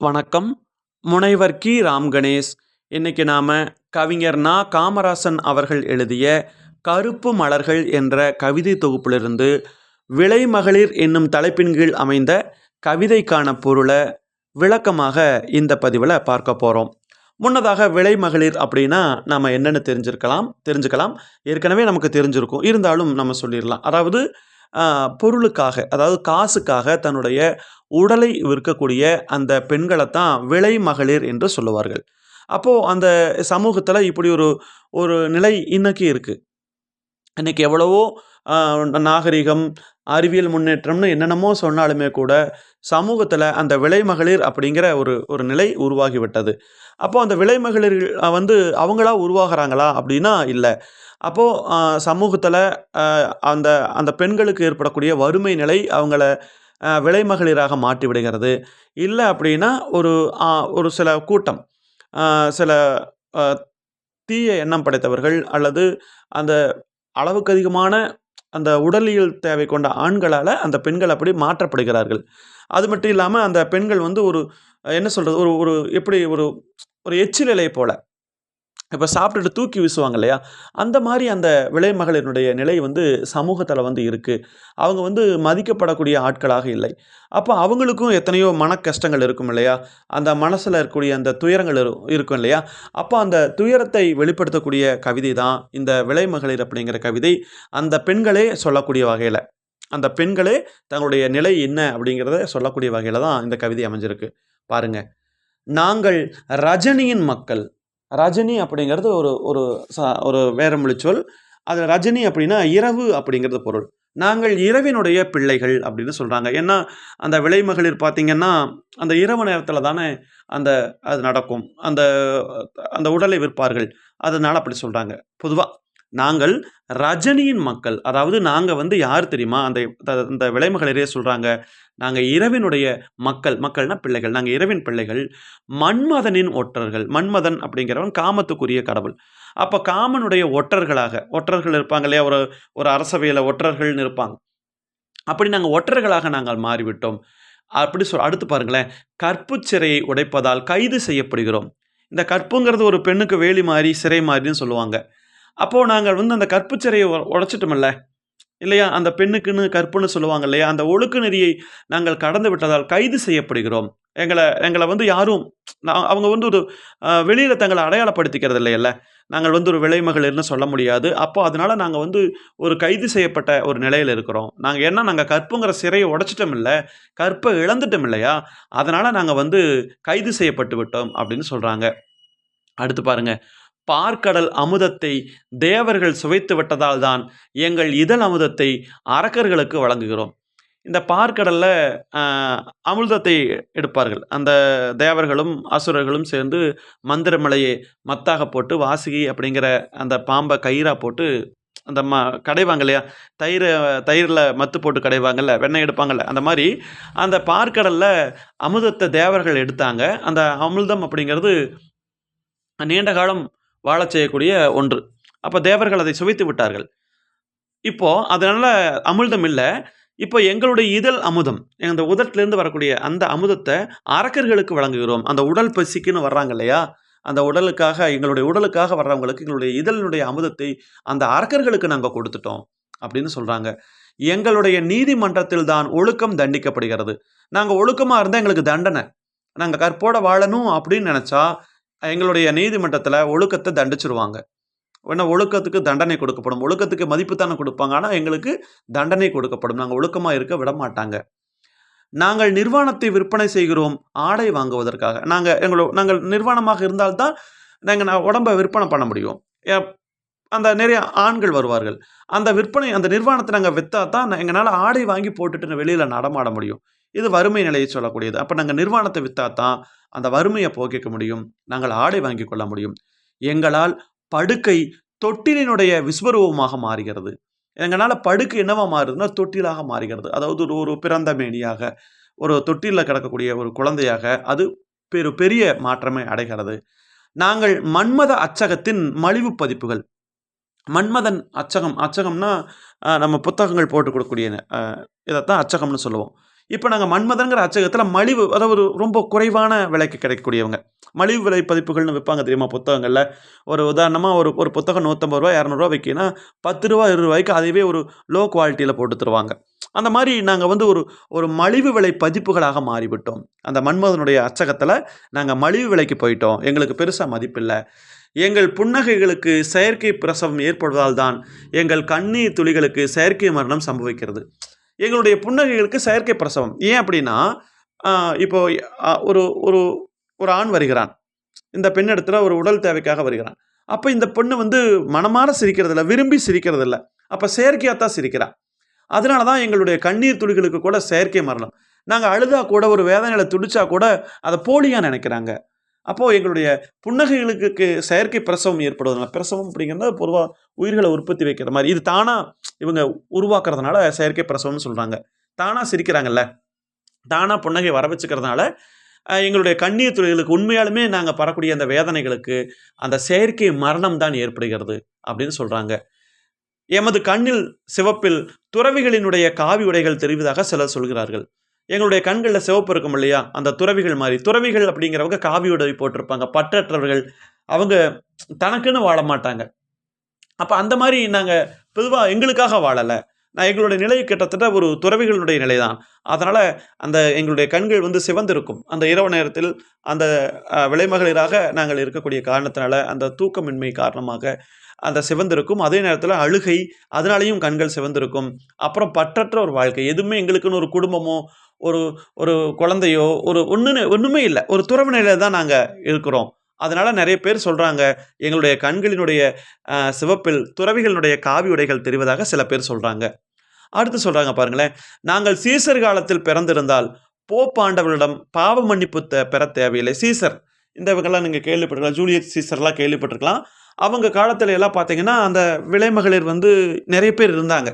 வணக்கம். முனைவர் கி. ராம் கணேஷ். இன்னைக்கு நாம் கவிஞர் நா. காமராசன் அவர்கள் எழுதிய கருப்பு மலர்கள் என்ற கவிதை தொகுப்பிலிருந்து விலை மகளிர் என்னும் தலைப்பின் கீழ் அமைந்த கவிதைக்கான பொருளை விளக்கமாக இந்த பதிவில் பார்க்க போகிறோம் முன்னதாக விலை மகளிர் அப்படின்னா நம்ம என்னென்னு தெரிஞ்சிருக்கலாம் தெரிஞ்சுக்கலாம். ஏற்கனவே நமக்கு தெரிஞ்சிருக்கும். இருந்தாலும் நம்ம சொல்லிடலாம். அதாவது பொருளுக்காக அதாவது காசுக்காக தன்னுடைய உடலை விற்கக்கூடிய அந்த பெண்களை தான் விலை மகளிர் என்று சொல்லுவார்கள். அப்போது அந்த சமூகத்தில் இப்படி ஒரு ஒரு நிலை இன்னைக்கு இருக்குது இன்றைக்கி எவ்வளவோ நாகரிகம் அறிவியல் முன்னேற்றம்னு என்னென்னமோ சொன்னாலுமே கூட சமூகத்தில் அந்த விலை மகளிர் அப்படிங்கிற ஒரு ஒரு நிலை உருவாகிவிட்டது. அப்போது அந்த விலை மகளிர் வந்து அவங்களா உருவாகிறாங்களா அப்படின்னா இல்லை. அப்போது சமூகத்தில் அந்த அந்த பெண்களுக்கு ஏற்படக்கூடிய வறுமை நிலை அவங்கள விலை மகளிராக மாற்றி விடுகிறது இல்லை அப்படின்னா ஒரு ஒரு சில கூட்டம் சில தீய எண்ணம் படைத்தவர்கள் அல்லது அந்த அளவுக்கு அதிகமான அந்த உடலியல் தேவை கொண்ட ஆண்களால் அந்த பெண்கள் அப்படி மாற்றப்படுகிறார்கள். அது மட்டும் இல்லாமல் அந்த பெண்கள் வந்து ஒரு என்ன சொல்கிறது ஒரு ஒரு எப்படி ஒரு ஒரு எச்சில் இலை போல. இப்போ சாப்பிட்டுட்டு தூக்கி வீசுவாங்க இல்லையா? அந்த மாதிரி அந்த விளை மகளினுடைய நிலை வந்து சமூகத்தில் வந்து இருக்குது அவங்க வந்து மதிக்கப்படக்கூடிய ஆட்களாக இல்லை. அப்போ அவங்களுக்கும் எத்தனையோ மன கஷ்டங்கள் இருக்கும் இல்லையா? அந்த மனசில் இருக்கக்கூடிய அந்த துயரங்கள் இரு- இருக்கும் இல்லையா? அப்போ அந்த துயரத்தை வெளிப்படுத்தக்கூடிய கவிதை தான் இந்த விளை மகளிர் அப்படிங்கிற கவிதை. அந்த பெண்களே சொல்லக்கூடிய வகையில் அந்த பெண்களே தங்களுடைய நிலை என்ன அப்படிங்கிறத சொல்லக்கூடிய வகையில் தான் இந்த கவிதை அமைஞ்சிருக்கு. பாருங்கள் நாங்கள் ரஜினியின் மக்கள் ரஜினி அப்படிங்கிறது ஒரு ஒரு ஒரு வேற மொழி சொல். அது ரஜினி அப்படின்னா இரவு அப்படிங்கிறது பொருள். நாங்கள் இரவினுடைய பிள்ளைகள் அப்படின்னு சொல்கிறாங்க ஏன்னா அந்த விலை மகளிர் அந்த இரவு நேரத்தில் தானே அந்த அது நடக்கும். அந்த அந்த உடலை விற்பார்கள். அதனால் அப்படி சொல்கிறாங்க பொதுவாக நாங்கள் ரஜினியின் மக்கள். அதாவது நாங்கள் வந்து யார் தெரியுமா? அந்த அந்த இந்த சொல்கிறாங்க நாங்கள் இரவினுடைய மக்கள் மக்கள்னா பிள்ளைகள். நாங்கள் இரவின் பிள்ளைகள் மன்மதனின் ஒற்றர்கள். மன்மதன் அப்படிங்கிறவன் காமத்துக்குரிய கடவுள். அப்போ காமனுடைய ஒற்றர்களாக ஒற்றர்கள் இருப்பாங்க இல்லையா? ஒரு ஒரு அரசவையில் ஒற்றர்கள்னு இருப்பாங்க. அப்படி நாங்கள் ஒற்றர்களாக நாங்கள் மாறிவிட்டோம். அப்படி சொல் அடுத்து பாருங்களேன். கற்பு சிறையை உடைப்பதால் கைது செய்யப்படுகிறோம். இந்த கற்புங்கிறது ஒரு பெண்ணுக்கு வேலி மாறி சிறை மாதிரின்னு சொல்லுவாங்க. அப்போது நாங்கள் வந்து அந்த கற்பு சிறையை உடைச்சிட்டோம்ல. இல்லையா? அந்த பெண்ணுக்குன்னு கற்புன்னு சொல்லுவாங்க இல்லையா? அந்த ஒழுக்க நெறியை நாங்கள் கடந்து விட்டதால் கைது செய்யப்படுகிறோம். எங்களை எங்களை வந்து யாரும் நான் அவங்க வந்து ஒரு வெளியில் தங்களை அடையாளப்படுத்திக்கிறது இல்லையல்ல. நாங்கள் வந்து ஒரு விலைமகளிர்னு சொல்ல முடியாது. அப்போ அதனால் நாங்கள் வந்து ஒரு கைது செய்யப்பட்ட ஒரு நிலையில் இருக்கிறோம். நாங்கள் என்ன நாங்கள் கற்புங்கிற சிறையை உடச்சிட்டோம் இல்லை கற்பை இழந்துட்டோம் இல்லையா? அதனால் நாங்கள் வந்து கைது செய்யப்பட்டு விட்டோம் அப்படின்னு சொல்கிறாங்க அடுத்து பாருங்கள் பார்க்கடல் அமுதத்தை தேவர்கள் சுவைத்து விட்டதால் தான் எங்கள் இதழ் அமுதத்தை அரக்கர்களுக்கு வழங்குகிறோம். இந்த பார்க்கடலில் அமுதத்தை எடுப்பார்கள். அந்த தேவர்களும் அசுரர்களும் சேர்ந்து மந்திரமலையை மத்தாக போட்டு வாசுகி அப்படிங்கிற அந்த பாம்பை கயிறாக போட்டு அந்த ம கடைவாங்க இல்லையா தயிர் தயிரில் மத்து போட்டு கடைவாங்கல்ல வெண்ணெய் எடுப்பாங்கல்ல அந்த மாதிரி அந்த பார்க்கடலில் அமுதத்தை தேவர்கள் எடுத்தாங்க. அந்த அமுதம் அப்படிங்கிறது நீண்ட காலம் வாழச் செய்யக்கூடிய ஒன்று. அப்போ தேவர்கள் அதை சுவைத்து விட்டார்கள். இப்போ அதனால் அமிர்தம் இல்லை. இப்போ எங்களுடைய இதழ் அமுதம் அந்த உதட்டிலேருந்து வரக்கூடிய அந்த அமுதத்தை அரக்கர்களுக்கு வழங்குகிறோம். அந்த உடல் பசிக்குன்னு வர்றாங்க இல்லையா? அந்த உடலுக்காக எங்களுடைய உடலுக்காக வர்றவங்களுக்கு எங்களுடைய இதழினுடைய அமுதத்தை அந்த அரக்கர்களுக்கு நாங்கள் கொடுத்துட்டோம் அப்படின்னு சொல்கிறாங்க எங்களுடைய நீதிமன்றத்தில் தான் ஒழுக்கம் தண்டிக்கப்படுகிறது. நாங்கள் ஒழுக்கமாக இருந்தால் எங்களுக்கு தண்டனை. நாங்கள் கற்போட வாழணும் அப்படின்னு நினச்சா எங்களுடைய நீதிமன்றத்தில் ஒழுக்கத்தை தண்டிச்சிருவாங்க. உடனே ஒழுக்கத்துக்கு தண்டனை கொடுக்கப்படும். ஒழுக்கத்துக்கு மதிப்பு தானே கொடுப்பாங்க. ஆனால் எங்களுக்கு தண்டனை கொடுக்கப்படும். நாங்கள் ஒழுக்கமாக இருக்க விட மாட்டாங்க நாங்கள் நிர்வாணத்தை விற்பனை செய்கிறோம். ஆடை வாங்குவதற்காக. நாங்கள் எங்களோ நாங்கள் நிர்வாணமாக இருந்தால்தான் நாங்கள் நான் உடம்பை விற்பனை பண்ண முடியும். அந்த நிறைய ஆண்கள் வருவார்கள். அந்த விற்பனை அந்த நிர்வாணத்தை நாங்கள் விற்றா தான் எங்களால் ஆடை வாங்கி போட்டுட்டு வெளியில் நடமாட முடியும். இது வறுமை நிலையை சொல்லக்கூடியது. அப்போ நாங்கள் நிர்வாணத்தை விற்றா தான் அந்த வறுமையை போக்கிக்க முடியும். நாங்கள் ஆடை வாங்கி கொள்ள முடியும். எங்களால் படுக்கை தொட்டிலினுடைய விஸ்வரூபமாக மாறுகிறது. எங்களால் படுக்கை என்னவா மாறுதுன்னா தொட்டிலாக மாறுகிறது. அதாவது ஒரு ஒரு பிறந்த மேனியாக ஒரு தொட்டிலில் கிடக்கக்கூடிய ஒரு குழந்தையாக அது பெரு பெரிய மாற்றமை அடைகிறது. நாங்கள் மன்மத அச்சகத்தின் மலிவு பதிப்புகள். மன்மதன் அச்சகம் அச்சகம்னா நம்ம புத்தகங்கள் போட்டு கொடுக்கக்கூடிய இதைத்தான் அச்சகம்னு சொல்லுவோம். இப்போ நாங்கள் மன்மதன்கிற அச்சகத்தில் மலிவு அதாவது ஒரு ரொம்ப குறைவான விலைக்கு கிடைக்கக்கூடியவங்க. மலிவு விலை பதிப்புகள்னு விற்பாங்க தெரியுமா புத்தகங்களில்? ஒரு உதாரணமாக ஒரு ஒரு புத்தகம் நூற்றம்பது ரூபா இரநூறுவா விற்கினா பத்து ரூபா இருபது ரூபாய்க்கு அதுவே ஒரு லோ குவாலிட்டியில் போட்டு தருவாங்க. அந்த மாதிரி நாங்கள் வந்து ஒரு ஒரு மலிவு விலை பதிப்புகளாக மாறிவிட்டோம். அந்த மன்மதனுடைய அச்சகத்தில் நாங்கள் மலிவு விலைக்கு போயிட்டோம். எங்களுக்கு பெருசாக மதிப்பில்லை. எங்கள் புன்னகைகளுக்கு செயற்கை பிரசவம் ஏற்படுவதால் தான் எங்கள் கண்ணீர் துளிகளுக்கு செயற்கை மரணம் சம்பவிக்கிறது. எங்களுடைய புன்னகைகளுக்கு செயற்கை பிரசவம். ஏன் அப்படின்னா இப்போ ஒரு ஒரு ஒரு ஆண் வருகிறான். இந்த பெண்ணிடத்தில் ஒரு உடல் தேவைக்காக வருகிறான். அப்போ இந்த பொண்ணு வந்து மனமாற சிரிக்கிறதில்ல விரும்பி சிரிக்கிறதில்ல. அப்போ செயற்கையாக தான் சிரிக்கிறான் அதனால தான் எங்களுடைய கண்ணீர் துளிகளுக்கு கூட செயற்கை மரணம். நாங்கள் அழுதா கூட ஒரு வேதனையில் துடிச்சா கூட அதை போலியாக நினைக்கிறாங்க. அப்போது எங்களுடைய புன்னகைகளுக்கு செயற்கை பிரசவம் ஏற்படுவதனால பிரசவம் அப்படிங்கிறது பொதுவாக உயிர்களை உற்பத்தி வைக்கிற மாதிரி. இது தானாக இவங்க உருவாக்குறதுனால செயற்கை பிரசவம்னு சொல்கிறாங்க தானாக சிரிக்கிறாங்கல்ல? தானாக புன்னகை வர வச்சுக்கிறதுனால எங்களுடைய கண்ணீர் துறைகளுக்கு உண்மையாலுமே நாங்கள் பரக்கூடிய அந்த வேதனைகளுக்கு அந்த செயற்கை மரணம் தான் ஏற்படுகிறது அப்படின்னு சொல்கிறாங்க எமது கண்ணில் சிவப்பில் துறவிகளினுடைய காவி உடைகள் தெரிவதாக சிலர் சொல்கிறார்கள். எங்களுடைய கண்களில் சிவப்பு இருக்கும் இல்லையா? அந்த துறவிகள் மாதிரி. துறவிகள் அப்படிங்கிறவங்க காவி உடவி போட்டிருப்பாங்க. பற்றற்றவர்கள். அவங்க தனக்குன்னு வாழ மாட்டாங்க. அப்போ அந்த மாதிரி நாங்கள் பொதுவாக எங்களுக்காக வாழலை. நான் எங்களுடைய நிலை கிட்டத்தட்ட ஒரு துறவிகளுடைய நிலை தான். அதனால் அந்த எங்களுடைய கண்கள் வந்து சிவந்திருக்கும். அந்த இரவு நேரத்தில் அந்த விலைமகளிராக நாங்கள் இருக்கக்கூடிய காரணத்தினால அந்த தூக்கமின்மை காரணமாக அந்த சிவந்திருக்கும். அதே நேரத்தில் அழுகை அதனாலேயும் கண்கள் சிவந்திருக்கும். அப்புறம் பற்றற்ற ஒரு வாழ்க்கை. எதுவுமே எங்களுக்குன்னு ஒரு குடும்பமோ ஒரு ஒரு குழந்தையோ ஒரு ஒன்று ஒன்றுமே இல்லை. ஒரு துறவு நிலையில தான் நாங்கள் இருக்கிறோம். அதனால் நிறைய பேர் சொல்கிறாங்க எங்களுடைய கண்களினுடைய சிவப்பில் துறவிகளினுடைய காவி உடைகள் தெரிவதாக சில பேர் சொல்கிறாங்க அடுத்து சொல்கிறாங்க பாருங்களேன் நாங்கள் சீசர் காலத்தில் பிறந்திருந்தால் போப்பாண்டவர்களிடம் பாவ மன்னிப்பு பெற தேவையில்லை. சீசர். இந்த இவங்கெல்லாம் நீங்கள் கேள்விப்பட்டிருக்கலாம் ஜூலியட் சீசர்லாம் கேள்விப்பட்டிருக்கலாம். அவங்க காலத்தில் எல்லாம் பார்த்தீங்கன்னா அந்த விலைமகளிர் வந்து நிறைய பேர் இருந்தாங்க.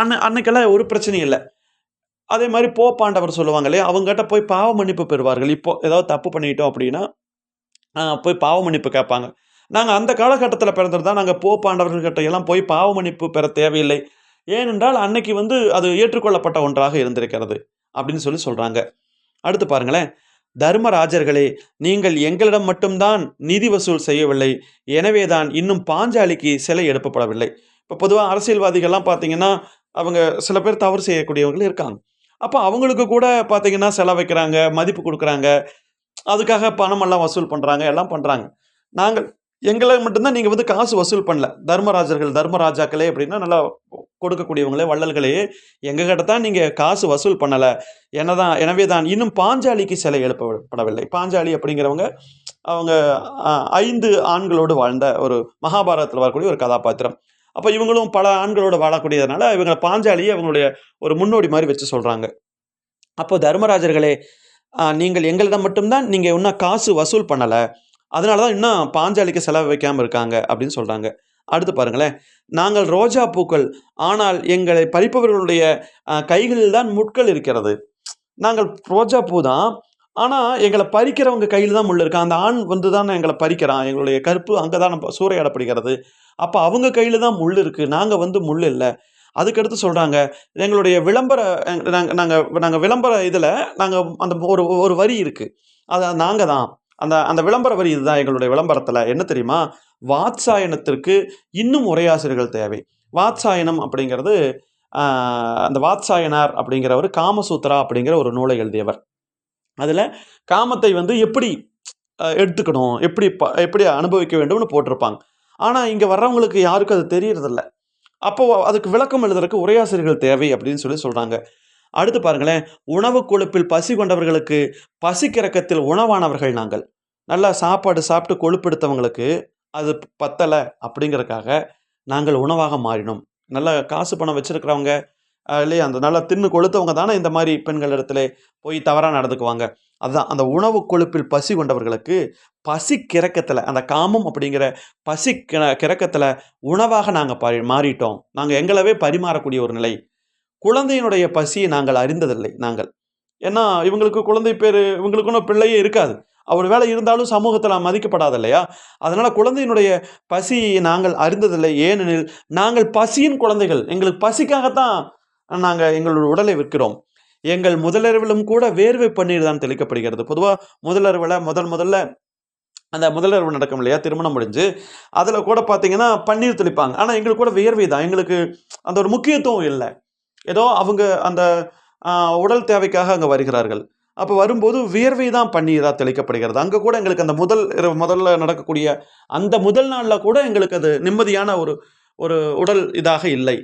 அன்ன அன்னைக்கெல்லாம் ஒரு பிரச்சனையும் இல்லை. அதே மாதிரி போப்பாண்டவர் சொல்லுவாங்க இல்லையா அவங்ககிட்ட போய் பாவ மன்னிப்பு பெறுவார்கள். இப்போ ஏதாவது தப்பு பண்ணிட்டோம் அப்படின்னா போய் பாவ மன்னிப்பு கேட்பாங்க. நாங்கள் அந்த காலகட்டத்தில் பிறந்திருந்தால் நாங்கள் போப்பாண்டவர்கிட்ட எல்லாம் போய் பாவ மன்னிப்பு பெற தேவையில்லை. ஏனென்றால் அன்னைக்கு வந்து அது ஏற்றுக்கொள்ளப்பட்ட ஒன்றாக இருந்திருக்கிறது அப்படின்னு சொல்லி சொல்கிறாங்க அடுத்து பாருங்களேன். தர்மராஜர்களே நீங்கள் எங்களிடம் மட்டும்தான் நிதி வசூல் செய்யவில்லை. எனவேதான் இன்னும் பாஞ்சாலிக்கு சிலை எழுப்பப்படவில்லை இப்போ பொதுவாக அரசியல்வாதிகள்லாம் பார்த்தீங்கன்னா அவங்க சில பேர் தவறு செய்யக்கூடியவர்கள் இருக்காங்க. அப்போ அவங்களுக்கு கூட பார்த்தீங்கன்னா செலவு வைக்கிறாங்க மதிப்பு கொடுக்குறாங்க. அதுக்காக பணமெல்லாம் வசூல் பண்ணுறாங்க எல்லாம் பண்ணுறாங்க நாங்கள் எங்களை மட்டும்தான் நீங்கள் வந்து காசு வசூல் பண்ணல. தர்மராஜர்கள் தர்மராஜாக்களே அப்படின்னா நல்லா கொடுக்கக்கூடியவங்களே வள்ளல்களே எங்ககிட்ட தான் நீங்கள் காசு வசூல் பண்ணலை. என்னதான் எனவே தான் இன்னும் பாஞ்சாலிக்கு சிலை எழுப்பப்படவில்லை. பாஞ்சாலி அப்படிங்கிறவங்க அவங்க ஐந்து ஆண்களோடு வாழ்ந்த ஒரு மகாபாரதத்தில் வரக்கூடிய ஒரு கதாபாத்திரம். அப்போ இவங்களும் பல ஆண்களோடு வாழக்கூடியதுனால இவங்க பாஞ்சாலியை அவங்களுடைய ஒரு முன்னோடி மாதிரி வச்சு சொல்கிறாங்க அப்போ தர்மராஜர்களே நீங்கள் எங்களிடம் மட்டும்தான் நீங்கள் இன்னும் காசு வசூல் பண்ணலை. அதனால தான் இன்னும் பாஞ்சாலிக்கு செலவு வைக்காமல் இருக்காங்க அப்படின்னு சொல்கிறாங்க அடுத்து பாருங்களேன். நாங்கள் ரோஜா பூக்கள் ஆனால் எங்களை பறிப்பவர்களுடைய கைகளில் தான் முட்கள் இருக்கிறது. நாங்கள் ரோஜா பூ தான் ஆனால் எங்களை பறிக்கிறவங்க கையில் தான் முள் இருக்கு. அந்த ஆண் வந்து தான் எங்களை பறிக்கிறான். எங்களுடைய கருப்பு அங்கே தான் நம்ம சூறையாடப்படுகிறது. அப்போ அவங்க கையில் தான் முள் இருக்குது நாங்கள் வந்து முள் இல்லை. அதுக்கடுத்து சொல்கிறாங்க எங்களுடைய விளம்பர நாங்கள் நாங்கள் நாங்கள் விளம்பர இதில் நாங்கள் அந்த ஒரு ஒரு வரி இருக்குது அது நாங்கள் தான். அந்த அந்த விளம்பர வரி இதுதான் எங்களுடைய விளம்பரத்தில். என்ன தெரியுமா? வாத்சாயனத்திற்கு இன்னும் உரையாசிரியர்கள் தேவை. வாத்சாயனம் அப்படிங்கிறது அந்த வாத்சாயனார் அப்படிங்கிறவர் காமசூத்ரா அப்படிங்கிற ஒரு நூலை எழுதியவர். அதில் காமத்தை வந்து எப்படி எடுத்துக்கணும் எப்படி ப எப்படி அனுபவிக்க வேண்டும்னு போட்டிருப்பாங்க. ஆனால் இங்கே வர்றவங்களுக்கு யாருக்கும் அது தெரியறதில்ல. அப்போ அதுக்கு விளக்கம் எழுதுறதுக்கு உரையாசிரியர்கள் தேவை அப்படின்னு சொல்லி சொல்கிறாங்க அடுத்து பாருங்களேன் உணவு கொழுப்பில் பசி கொண்டவர்களுக்கு பசிக்கிறக்கத்தில் உணவானவர்கள் நாங்கள். நல்லா சாப்பாடு சாப்பிட்டு கொழுப்பெடுத்தவங்களுக்கு அது பத்தலை அப்படிங்கிறக்காக நாங்கள் உணவாக மாறினோம். நல்லா காசு பணம் வச்சுருக்கிறவங்க இல்லையா? அந்த நல்லா தின்னு கொளுத்தவங்க தானே இந்த மாதிரி பெண்கள் இடத்துல போய் தவறாக நடந்துக்குவாங்க. அதுதான் அந்த உணவு கொழுப்பில் பசி கொண்டவர்களுக்கு பசி கிறக்கத்தில் அந்த காமம் அப்படிங்கிற பசி கிறக்கத்தில் உணவாக நாங்கள் பரி மாறிட்டோம். நாங்கள் எங்களவே பரிமாறக்கூடிய ஒரு நிலை. குழந்தையினுடைய பசியை நாங்கள் அறிந்ததில்லை நாங்கள். ஏன்னா இவங்களுக்கு குழந்தை பேர் இவங்களுக்குன்னு பிள்ளையே இருக்காது. அவர் வேலை இருந்தாலும் சமூகத்தில் மதிக்கப்படாது இல்லையா? அதனால் குழந்தையினுடைய பசியை நாங்கள் அறிந்ததில்லை. ஏனெனில் நாங்கள் பசியின் குழந்தைகள். எங்களுக்கு பசிக்காகத்தான் நாங்கள் எங்களுடைய உடலை விற்கிறோம். எங்கள் முதலறிவிலும் கூட வேர்வை பன்னீர் தான் தெளிக்கப்படுகிறது. பொதுவாக முதலறிவில் முதல் முதல்ல அந்த முதலறிவு நடக்கும் இல்லையா? திருமணம் முடிஞ்சு அதில் கூட பார்த்தீங்கன்னா பன்னீர் தெளிப்பாங்க. ஆனால் எங்களுக்கு கூட வேர்வை தான். எங்களுக்கு அந்த ஒரு முக்கியத்துவம் இல்லை. ஏதோ அவங்க அந்த உடல் தேவைக்காக அங்கே வருகிறார்கள். அப்போ வரும்போது வியர்வை தான் பன்னீராக தெளிக்கப்படுகிறது. அங்கே கூட எங்களுக்கு அந்த முதல் முதல்ல நடக்கக்கூடிய அந்த முதல் நாளில் கூட எங்களுக்கு அது நிம்மதியான ஒரு ஒரு உடல் இதாக இல்லை.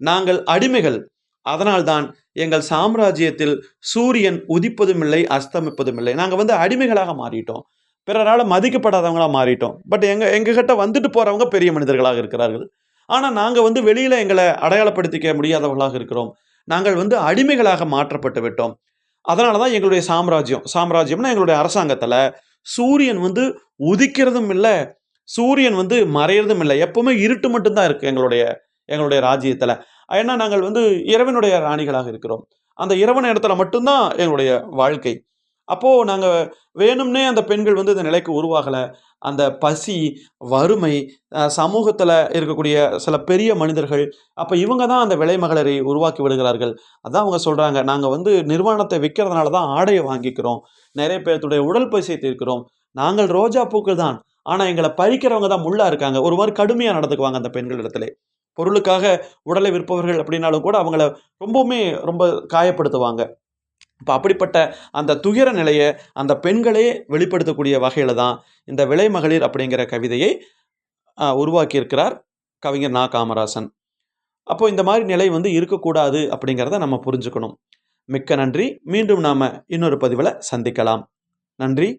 நாங்கள் அடிமைகள். அதனால்தான் எங்கள் சாம்ராஜ்யத்தில் சூரியன் உதிப்பதும் இல்லை அஸ்தமிப்பதும் இல்லை நாங்கள் வந்து அடிமைகளாக மாறிட்டோம். பிறரால் மதிக்கப்படாதவங்களாக மாறிட்டோம். பட் எங்கள் எங்ககிட்ட வந்துட்டு போகிறவங்க பெரிய மனிதர்களாக இருக்கிறார்கள். ஆனால் நாங்கள் வந்து வெளியில் எங்களை அடையாளப்படுத்திக்க முடியாதவர்களாக இருக்கிறோம். நாங்கள் வந்து அடிமைகளாக மாற்றப்பட்டு விட்டோம். அதனால தான் எங்களுடைய சாம்ராஜ்யம். சாம்ராஜ்யம்னா எங்களுடைய அரசாங்கத்தில் சூரியன் வந்து உதிக்கிறதும் இல்லை சூரியன் வந்து மறையிறதும் இல்லை எப்பவுமே இருட்டு மட்டும்தான் இருக்குது எங்களுடைய எங்களுடைய ராஜ்யத்தில். ஏன்னா நாங்கள் வந்து இறைவனுடைய ராணிகளாக இருக்கிறோம். அந்த இரவு நேரத்தில் மட்டும்தான் எங்களுடைய வாழ்க்கை. அப்போது நாங்கள் வேணும்னே அந்த பெண்கள் வந்து இந்த நிலைக்கு உருவாகலை. அந்த பசி வறுமை சமூகத்தில் இருக்கக்கூடிய சில பெரிய மனிதர்கள் அப்போ இவங்க தான் அந்த விலை மகளிரை உருவாக்கி விடுகிறார்கள். அதான் அவங்க சொல்கிறாங்க நாங்கள் வந்து நிர்வாணத்தை விற்கிறதுனால தான் ஆடையை வாங்கிக்கிறோம். நிறைய பேர்த்துடைய உடல் பசியை தீர்க்கிறோம். நாங்கள் ரோஜா பூக்கள் தான். ஆனால் எங்களை பறிக்கிறவங்க தான் முள்ளாக இருக்காங்க. ஒரு மாதிரி கடுமையாக நடந்துக்குவாங்க அந்த பெண்கள் இடத்துல. பொருளுக்காக உடலை விற்பவர்கள் அப்படின்னாலும் கூட அவங்கள ரொம்பவுமே ரொம்ப காயப்படுத்துவாங்க. இப்போ அப்படிப்பட்ட அந்த துயர நிலையை அந்த பெண்களே வெளிப்படுத்தக்கூடிய வகையில் தான் இந்த விலை மகளிர் அப்படிங்கிற கவிதையை உருவாக்கியிருக்கிறார் கவிஞர் நா. காமராசன். அப்போ இந்த மாதிரி நிலை வந்து இருக்கக்கூடாது அப்படிங்கிறத நம்ம புரிஞ்சுக்கணும். மிக்க நன்றி. மீண்டும் நாம் இன்னொரு பதிவில் சந்திக்கலாம். நன்றி.